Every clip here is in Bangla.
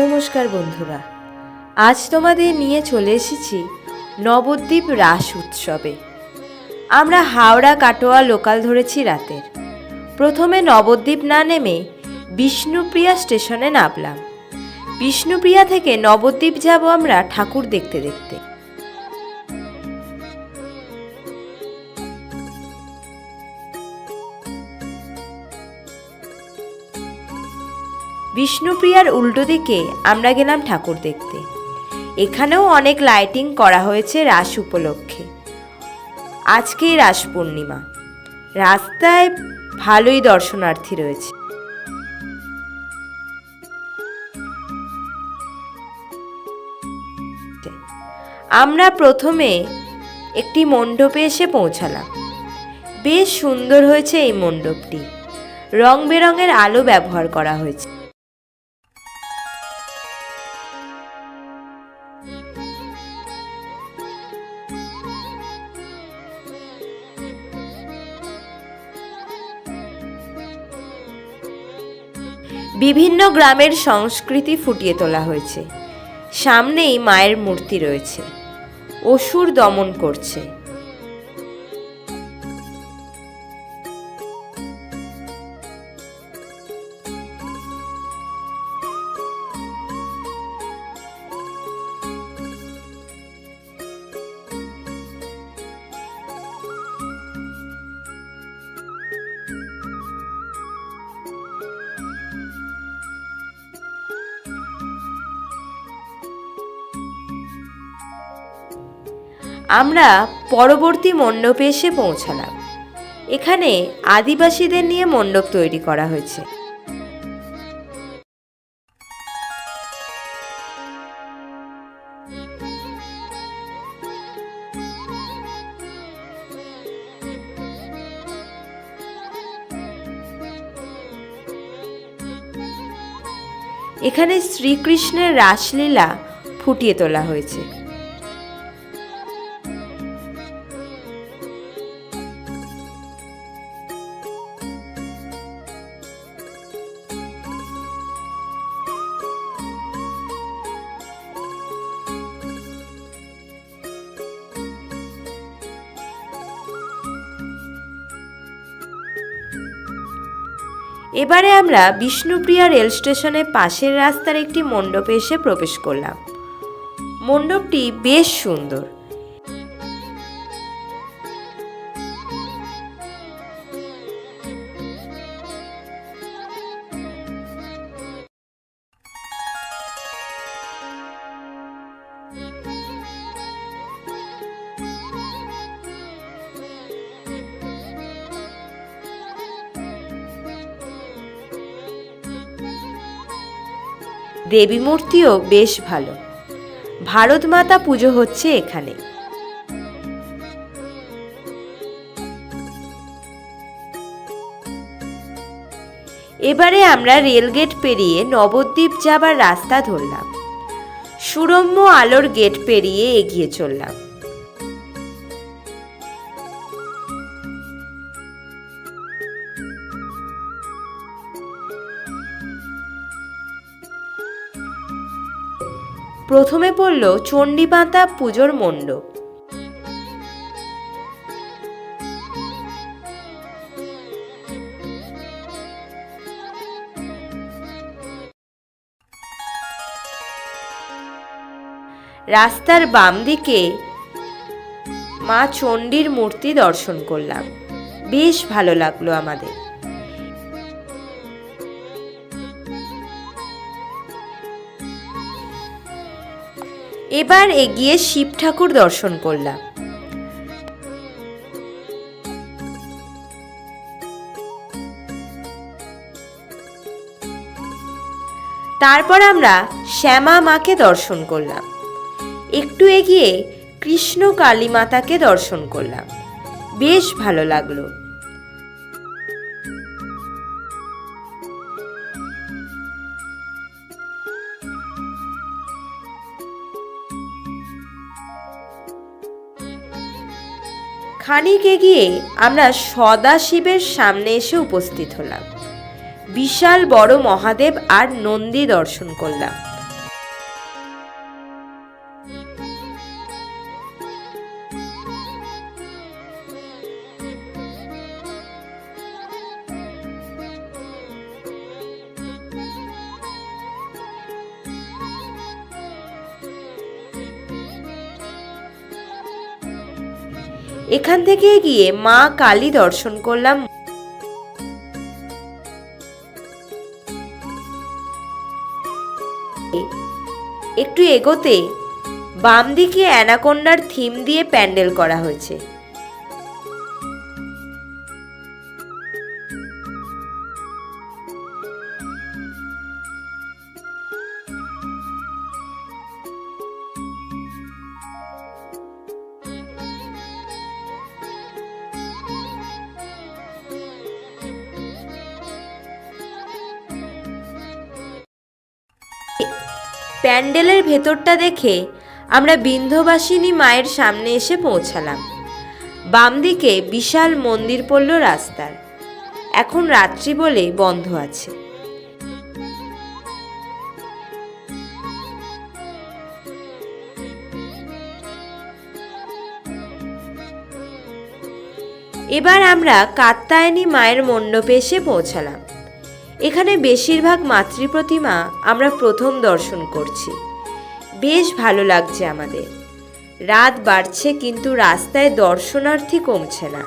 নমস্কার বন্ধুরা, আজ তোমাদের নিয়ে চলে এসেছি নবদ্বীপ রাস উৎসবে। আমরা হাওড়া কাটোয়া লোকাল ধরেছি রাতের। প্রথমে নবদ্বীপ না নেমে বিষ্ণুপ্রিয়া স্টেশনে নামলাম। বিষ্ণুপ্রিয়া থেকে নবদ্বীপ যাব আমরা ঠাকুর দেখতে দেখতে। বিষ্ণুপ্রিয়ার উল্টো দিকে আমরা গেলাম ঠাকুর দেখতে। এখানেও অনেক লাইটিং করা হয়েছে রাস উপলক্ষে। আজকেই রাস পূর্ণিমা। রাস্তায় ভালোই দর্শনার্থী রয়েছে। আমরা প্রথমে একটি মণ্ডপে এসে পৌঁছালাম। বেশ সুন্দর হয়েছে এই মণ্ডপটি। রং বেরঙের আলো ব্যবহার করা হয়েছে। বিভিন্ন গ্রামের সংস্কৃতি ফুটিয়ে তোলা হয়েছে। সামনেই মায়ের মূর্তি রয়েছে। অসুর দমন করছে। আমরা পরবর্তী মণ্ডপে এসে পৌঁছালাম। এখানে আদিবাসীদের নিয়ে মণ্ডপ তৈরি করা হয়েছে। এখানে শ্রীকৃষ্ণের রাসলীলা ফুটিয়ে তোলা হয়েছে। এবারে আমরা বিষ্ণুপ্রিয়া রেল স্টেশনের পাশের রাস্তার একটি মণ্ডপে এসে প্রবেশ করলাম। মণ্ডপটি বেশ সুন্দর। দেবী মূর্তিও বেশ ভালো। ভারত মাতা পুজো হচ্ছে এখানে। এবারে আমরা রেলগেট পেরিয়ে নবদ্বীপ যাবার রাস্তা ধরলাম। সুরম্য আলোর গেট পেরিয়ে এগিয়ে চললাম। প্রথমে পড়ল চণ্ডীপাতা পুজোর মণ্ডপ। রাস্তার বাম দিকে মা চণ্ডীর মূর্তি দর্শন করলাম। বেশ ভালো লাগল আমাদের। এবার এগিয়ে শিব ঠাকুর দর্শন করলাম। তারপর আমরা শ্যামা মাকে দর্শন করলাম। একটু এগিয়ে কৃষ্ণ কালী মাতাকে দর্শন করলাম। বেশ ভালো লাগল। খানিক এগিয়ে আমরা সদাশিবের সামনে এসে উপস্থিত হলাম। বিশাল বড় মহাদেব আর নন্দী দর্শন করলাম। এখান থেকে গিয়ে মা কালী দর্শন করলাম। একটু এগোতে বাম দিকে অ্যানাকোন্ডার থিম দিয়ে প্যান্ডেল করা হয়েছে। প্যান্ডেলের ভেতরটা দেখে আমরা বিন্ধ্যবাসিনী মায়ের সামনে এসে পৌঁছালাম। বাম দিকে বিশাল মন্দির পড়ল রাস্তার। এখন রাত্রি বলে বন্ধ আছে। এবার আমরা কাত্তায়নী মায়ের মণ্ডপে এসে পৌঁছালাম। এখানে বেশিরভাগ মাতৃ প্রতিমা আমরা প্রথম দর্শন করছি। বেশ ভালো লাগছে আমাদের। রাত বাড়ছে কিন্তু রাস্তায় দর্শনার্থী কমছে না।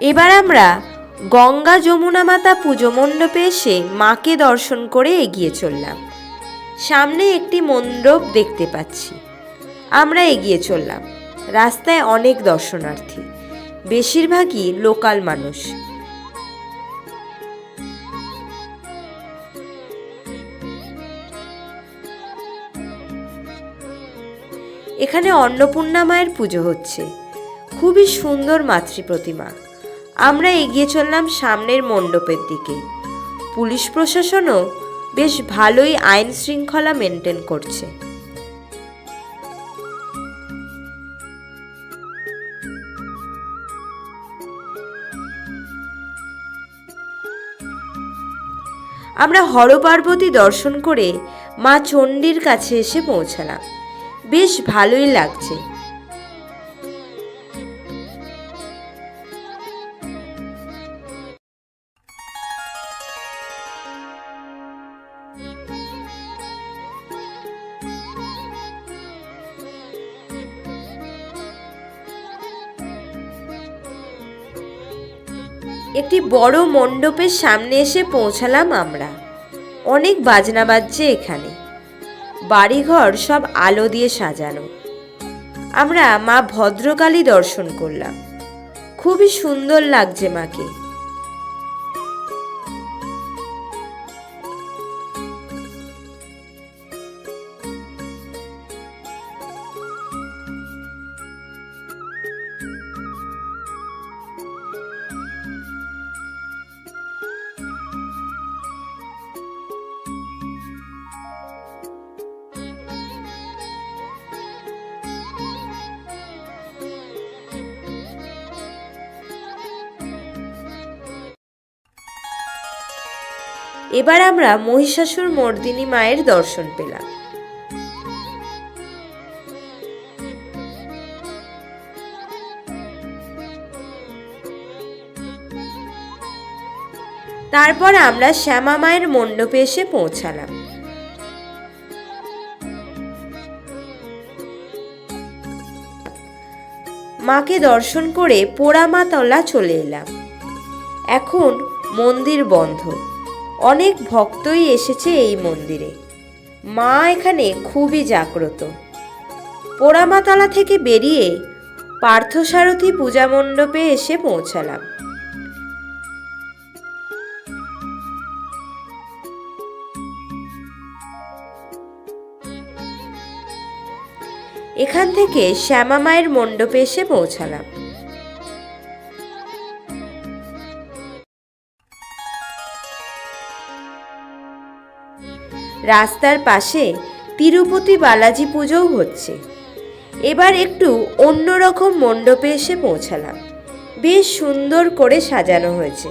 এবার আমরা গঙ্গা যমুনা মাতা পুজো মণ্ডপে এসে মাকে দর্শন করে এগিয়ে চললাম। সামনে একটি মণ্ডপ দেখতে পাচ্ছি। আমরা এগিয়ে চললাম। রাস্তায় অনেক দর্শনার্থী, বেশিরভাগই লোকাল মানুষ। এখানে অন্নপূর্ণা মায়ের পুজো হচ্ছে। খুবই সুন্দর মাতৃ প্রতিমা আমরা এগিয়ে চললাম সামনের মণ্ডপের দিকে। পুলিশ প্রশাসনও বেশ ভালোই আইন শৃঙ্খলা মেনটেন করছে। আমরা হরপার্বতী দর্শন করে মা চণ্ডীর কাছে এসে পৌঁছালাম। বেশ ভালোই লাগছে। বড় মণ্ডপের সামনে এসে পৌঁছালাম আমরা। অনেক বাজনা বাজছে এখানে। বাড়িঘর সব আলো দিয়ে সাজানো। আমরা মা ভদ্রকালী দর্শন করলাম। খুবই সুন্দর লাগছে মাকে। এবার আমরা মহিষাসুর মর্দিনী মায়ের দর্শন পেলাম। তারপর আমরা শ্যামা মায়ের মণ্ডপে এসে পৌঁছালাম। মাকে দর্শন করে পোড়ামাতলা চলে এলাম। এখন মন্দির বন্ধ। অনেক ভক্তই এসেছে এই মন্দিরে। মা এখানে খুবই জাগ্রত। পোড়ামাতলা থেকে বেরিয়ে পার্থসারথী পূজা মণ্ডপে এসে পৌঁছালাম। এখান থেকে শ্যামা মায়ের মণ্ডপে এসে পৌঁছালাম। রাস্তার পাশে তিরুপতি বালাজি পুজোও হচ্ছে। এবার একটু অন্যরকম মণ্ডপে এসে পৌঁছালাম। বেশ সুন্দর করে সাজানো হয়েছে।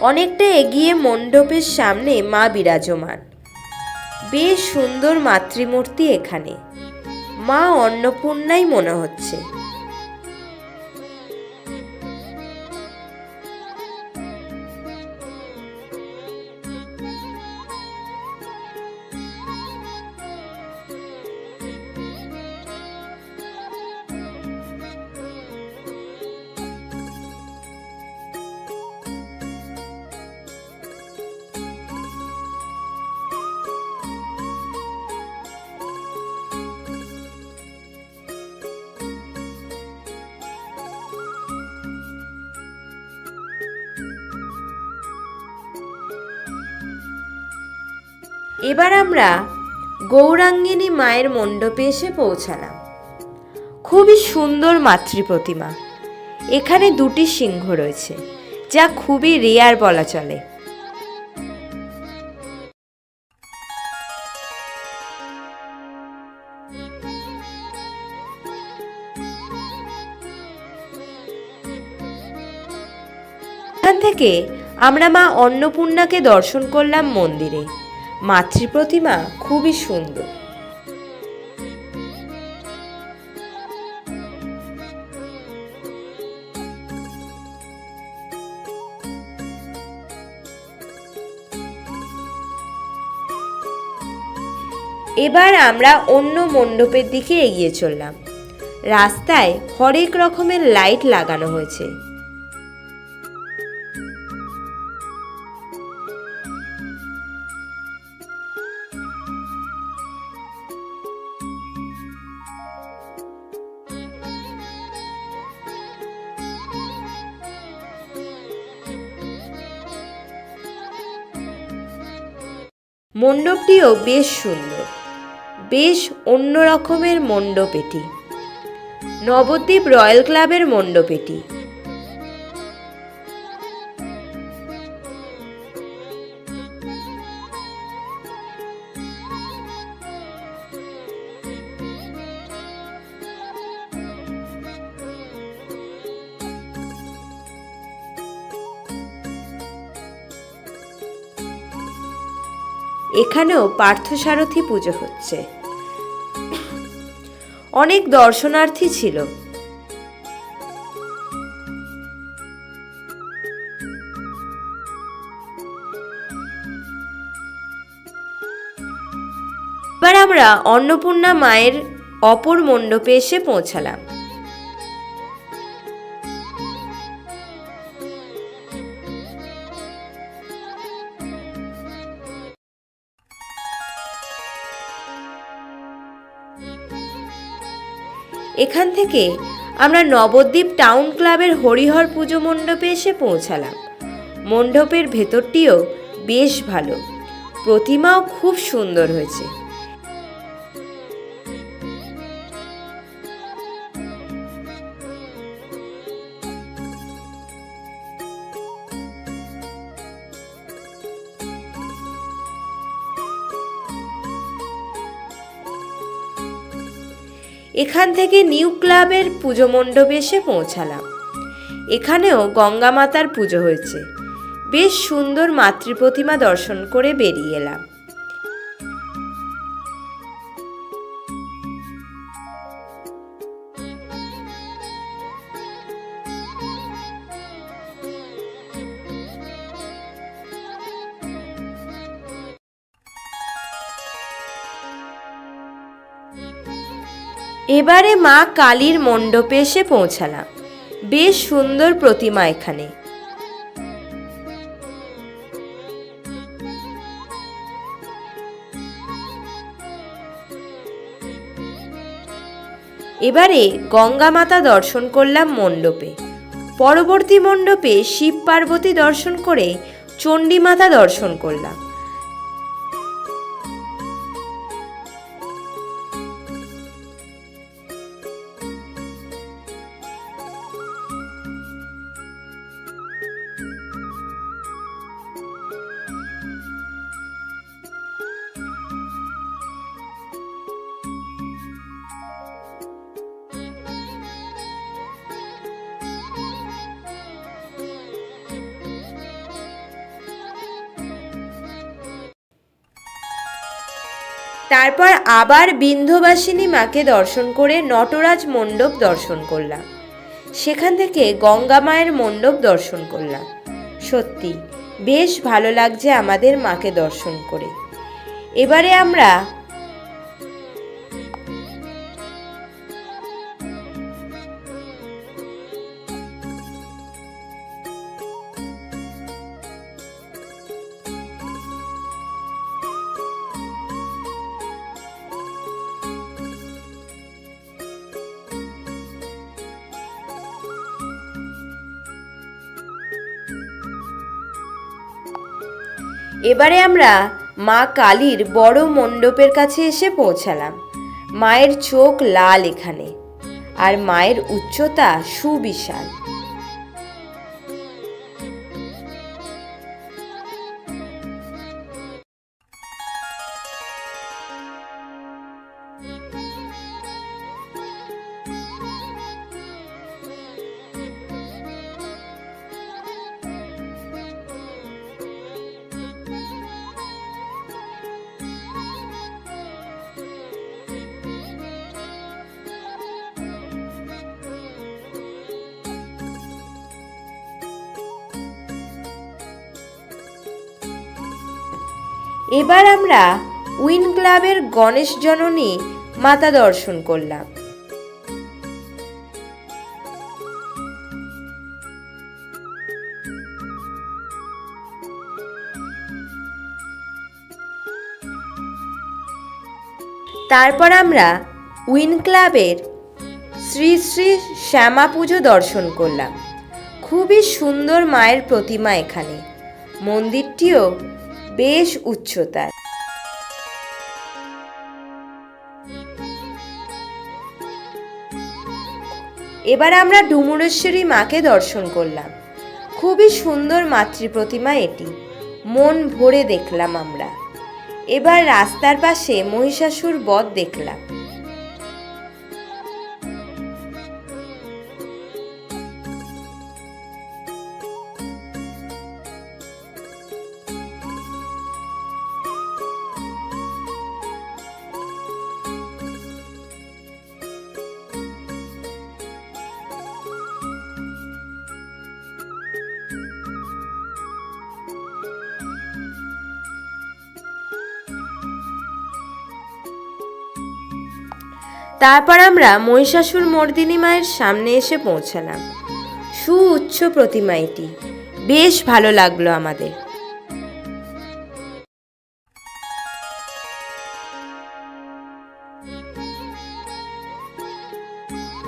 অনেকটা এগিয়ে মণ্ডপের সামনে মা বিরাজমান। বেশ সুন্দর মাতৃমূর্তি এখানে। মা অন্নপূর্ণাই মনে হচ্ছে। এবার আমরা গৌরাঙ্গিনী মায়ের মণ্ডপে এসে পৌঁছালাম। খুবই সুন্দর মাতৃ প্রতিমা। এখানে দুটি সিংহ রয়েছে, যা খুবই রেয়ার বলা চলে। এখান থেকে আমরা মা অন্নপূর্ণাকে দর্শন করলাম মন্দিরে। মাতৃ প্রতিমা খুবই সুন্দর। এবার আমরা অন্য মণ্ডপের দিকে এগিয়ে চললাম। রাস্তায় হরেক রকমের লাইট লাগানো হয়েছে। মণ্ডপটিও বেশ সুন্দর। বেশ অন্য রকমের মণ্ডপ এটি নবদ্বীপ রয়্যাল ক্লাবের মণ্ডপ এটি এখানেও পার্থসারথী পুজো হচ্ছে। অনেক দর্শনার্থী ছিল। এবার আমরা অন্নপূর্ণা মায়ের অপর মণ্ডপে এসে পৌঁছালাম। এখান থেকে আমরা নবদ্বীপ টাউন ক্লাবের হরিহর পুজো মণ্ডপে এসে পৌঁছালাম। মণ্ডপের ভেতরটিও বেশ ভালো। প্রতিমাও খুব সুন্দর হয়েছে। এখান থেকে নিউ ক্লাবের পুজো মণ্ডপে এসে পৌঁছালাম। এখানেও গঙ্গা মাতার পুজো হয়েছে। বেশ সুন্দর মাতৃপ্রতিমা দর্শন করে বেরিয়ে এলাম। এবারে মা কালীর মণ্ডপে এসে পৌঁছালাম। বেশ সুন্দর প্রতিমা এখানে। এবারে গঙ্গা মাতা দর্শন করলাম মণ্ডপে। পরবর্তী মণ্ডপে শিব পার্বতী দর্শন করে চণ্ডী মাতা দর্শন করলাম। তারপর আবার বিন্ধবাসিনী মাকে দর্শন করে নটরাজ মণ্ডপ দর্শন করলাম। সেখান থেকে গঙ্গা মায়ের মণ্ডপ দর্শন করলাম। সত্যি, বেশ ভালো লাগছে আমাদের মাকে দর্শন করে। এবারে আমরা এবারে আমরা মা কালীর বড় মণ্ডপের কাছে এসে পৌঁছালাম। মায়ের চোখ লাল এখানে, আর মায়ের উচ্চতা সুবিশাল। এবার আমরা উইন ক্লাবের গণেশ জননী মাতা দর্শন করলাম। তারপর আমরা উইন ক্লাবের শ্রী শ্রী শ্যামা পুজো দর্শন করলাম। খুবই সুন্দর মায়ের প্রতিমা এখানে। মন্দিরটিও বেশ উচ্চতায় এবার আমরা ডুমুরেশ্বরী মাকে দর্শন করলাম। খুবই সুন্দর মাতৃ প্রতিমা এটি। মন ভরে দেখলাম আমরা। এবার রাস্তার পাশে মহিষাসুর বধ দেখলাম। তারপর আমরা মহিষাসুর মর্দিনী মায়ের সামনে এসে পৌঁছালাম। সুউচ্চ প্রতিমা এটি। বেশ ভালো লাগল আমাদের।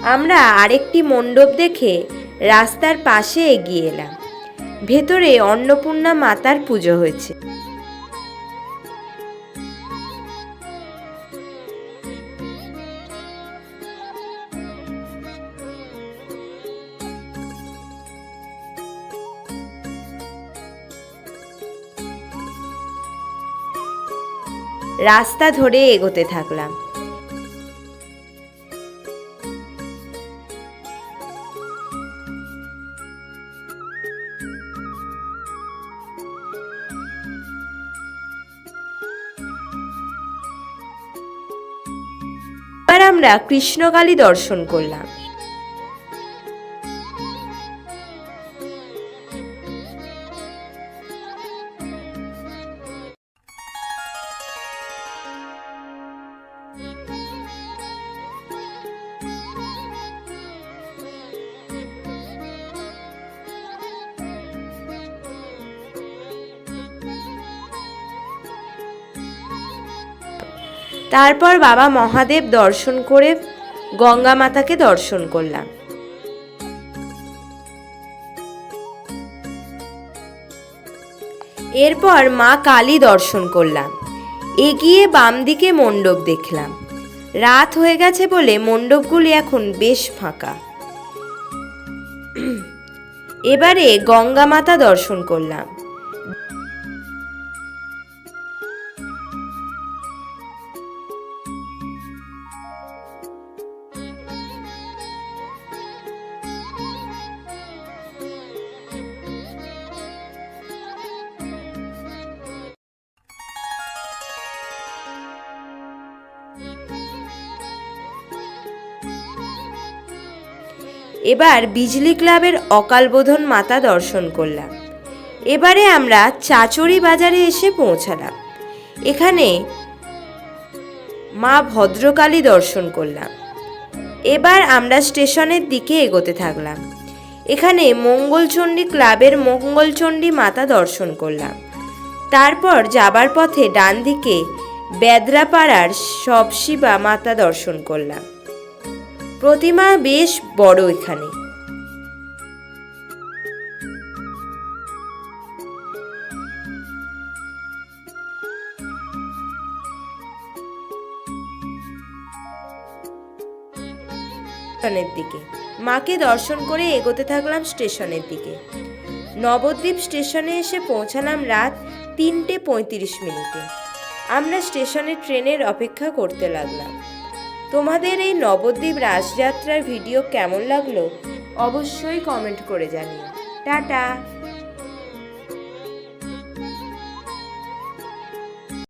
আমরা আরেকটি মণ্ডপ দেখে রাস্তার পাশে এগিয়ে এলাম। ভেতরে অন্নপূর্ণা মাতার পুজো হয়েছে। রাস্তা ধরে এগোতে থাকলাম। আমরা কৃষ্ণকালী দর্শন করলাম। তারপর বাবা মহাদেব দর্শন করে গঙ্গা মাতাকে দর্শন করলাম। এরপর মা কালী দর্শন করলাম। এগিয়ে বাম দিকে মণ্ডপ দেখলাম। রাত হয়ে গেছে বলে মণ্ডপগুলি এখন বেশ ফাঁকা। এবারে গঙ্গা মাতা দর্শন করলাম। এবার বিজলি ক্লাবের অকালবোধন মাতা দর্শন করলাম। এবারে আমরা চাচড়ি বাজারে এসে পৌঁছালাম। এখানে মা ভদ্রকালী দর্শন করলাম। এবার আমরা স্টেশনের দিকে এগোতে থাকলাম। এখানে মঙ্গলচণ্ডী ক্লাবের মঙ্গলচণ্ডী মাতা দর্শন করলাম। তারপর যাবার পথে ডান দিকে বেদরাপাড়ার সবশিবা মাতা দর্শন করলাম। প্রতিমা বেশ বড় এখানে। দিকে। মাকে দর্শন করে এগোতে থাকলাম স্টেশনের দিকে। নবদ্বীপ স্টেশনে এসে পৌঁছালাম রাত তিনটে পঁয়ত্রিশ মিনিটে। আমরা স্টেশনে ট্রেনের অপেক্ষা করতে লাগলাম। তোমাদের এই নবদ্বীপ রাসযাত্রার ভিডিও কেমন লাগল? অবশ্যই কমেন্ট করে জানিও। টাটা!